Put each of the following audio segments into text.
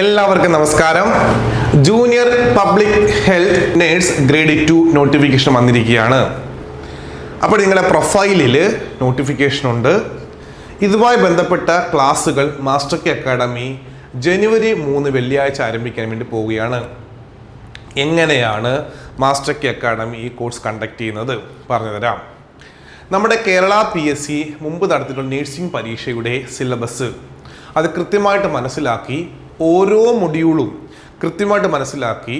എല്ലാവർക്കും നമസ്കാരം. Junior public health nurse grade two notification വന്നിരിക്കുകയാണ്. അപ്പോൾ നിങ്ങളുടെ പ്രൊഫൈലിൽ നോട്ടിഫിക്കേഷൻ ഉണ്ട്. ഇതുമായി ബന്ധപ്പെട്ട ക്ലാസ്സുകൾ മാസ്റ്റർ കെ അക്കാഡമി ജനുവരി മൂന്ന് വെള്ളിയാഴ്ച ആരംഭിക്കാൻ വേണ്ടി പോവുകയാണ്. എങ്ങനെയാണ് മാസ്റ്റർ കെ അക്കാഡമി ഈ കോഴ്സ് കണ്ടക്ട് ചെയ്യുന്നത്? പറഞ്ഞുതരാം. നമ്മുടെ കേരള പി എസ് സി മുമ്പ് നടത്തിയിട്ടുള്ള നേഴ്സിംഗ് പരീക്ഷയുടെ സിലബസ് അത് കൃത്യമായിട്ട് മനസ്സിലാക്കി ഓരോ മൊഡ്യൂളും കൃത്യമായിട്ട് മനസ്സിലാക്കി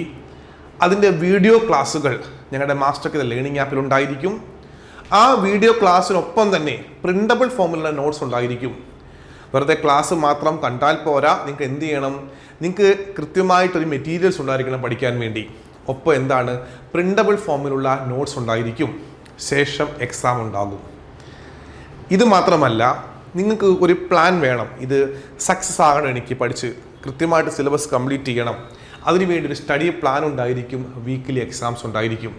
അതിന്റെ വീഡിയോ ക്ലാസ്സുകൾ ഞങ്ങളുടെ മാസ്റ്റർ കെ ലേണിംഗ് ആപ്പിൽ ഉണ്ടായിരിക്കും. ആ വീഡിയോ ക്ലാസ്സിനൊപ്പം തന്നെ പ്രിന്റബിൾ ഫോമിലുള്ള നോട്ട്സ് ഉണ്ടായിരിക്കും. വെറുതെ ക്ലാസ് മാത്രം കണ്ടാൽ പോരാ. നിങ്ങൾക്ക് എന്ത് ചെയ്യണം? നിങ്ങൾക്ക് കൃത്യമായിട്ടൊരു മെറ്റീരിയൽസ് ഉണ്ടായിരിക്കണം പഠിക്കാൻ വേണ്ടി. ഒപ്പം എന്താണ്? പ്രിന്റബിൾ ഫോമിലുള്ള നോട്ട്സ് ഉണ്ടായിരിക്കും. ശേഷം എക്സാം ഉണ്ടാകും. ഇത് മാത്രമല്ല നിങ്ങൾക്ക് ഒരു പ്ലാൻ വേണം. ഇത് സക്സസ് ആകണം എനിക്ക് പഠിച്ച് കൃത്യമായിട്ട് സിലബസ് കംപ്ലീറ്റ് ചെയ്യണം. അതിനുവേണ്ടി ഒരു സ്റ്റഡി പ്ലാൻ ഉണ്ടായിരിക്കും വീക്കിലി എക്സാംസ് ഉണ്ടായിരിക്കും.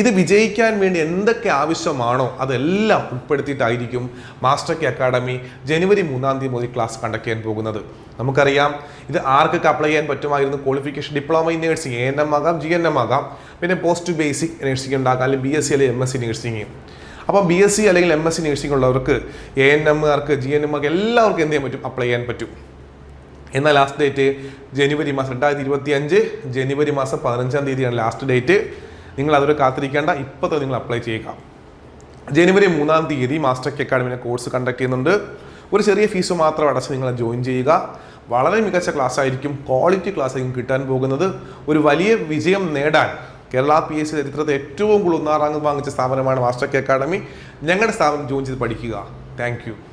ഇത് വിജയിക്കാൻ വേണ്ടി എന്തൊക്കെ ആവശ്യമാണോ അതെല്ലാം ഉൾപ്പെടുത്തിയിട്ടായിരിക്കും മാസ്റ്റർ കെ അക്കാഡമി ജനുവരി മൂന്നാം തീയതി മുതൽ ക്ലാസ് കണ്ടക്ട് ചെയ്യാൻ പോകുന്നത്. നമുക്കറിയാം ഇത് ആർക്കൊക്കെ അപ്ലൈ ചെയ്യാൻ പറ്റുമായിരുന്നു? Qualification diploma in nursing A N M ആകാം ജി എൻ എം ആകാം. പിന്നെ പോസ്റ്റ് ബേസിക് നേഴ്സിംഗ് ഉണ്ടാകാം അല്ലെങ്കിൽ ബി എസ് സി അല്ലെങ്കിൽ എം എസ് സി നേഴ്സിംഗ് അപ്പോൾ ബി എസ് സി അല്ലെങ്കിൽ എം എസ് സി നേഴ്സിംഗ് ഉള്ളവർക്ക് എ എൻ എമ്മുകാർക്ക് ജി എൻ എമ്മുകാർക്ക് എല്ലാവർക്കും എന്ത് ചെയ്യാൻ പറ്റും? അപ്ലൈ ചെയ്യാൻ പറ്റും. എന്നാൽ ലാസ്റ്റ് ഡേറ്റ് ജനുവരി മാസം രണ്ടായിരത്തി ഇരുപത്തി അഞ്ച് ജനുവരി മാസം പതിനഞ്ചാം തീയതിയാണ് ലാസ്റ്റ് ഡേറ്റ് നിങ്ങൾ അതൊരു കാത്തിരിക്കേണ്ട ഇപ്പോൾ തന്നെ നിങ്ങൾ അപ്ലൈ ചെയ്യുക. ജനുവരി മൂന്നാം തീയതി മാസ്റ്റർ കെ അക്കാഡമിനെ കോഴ്സ് കണ്ടക്ട് ചെയ്യുന്നുണ്ട്. ഒരു ചെറിയ ഫീസ് മാത്രം അടച്ച് നിങ്ങൾ ജോയിൻ ചെയ്യുക. വളരെ മികച്ച ക്ലാസ് ആയിരിക്കും. ക്വാളിറ്റി ക്ലാസ് ആയിരിക്കും കിട്ടാൻ പോകുന്നത്. ഒരു വലിയ വിജയം നേടാൻ കേരള പി എസ് സി ചരിത്രത്തെ ഏറ്റവും കൂടുതൽ ഒന്നാം റാങ്ക് വാങ്ങിച്ച സ്ഥാപനമാണ് മാസ്റ്റർ കെ അക്കാഡമി ഞങ്ങളുടെ സ്ഥാപനം ജോയിൻ ചെയ്ത് പഠിക്കുക. താങ്ക്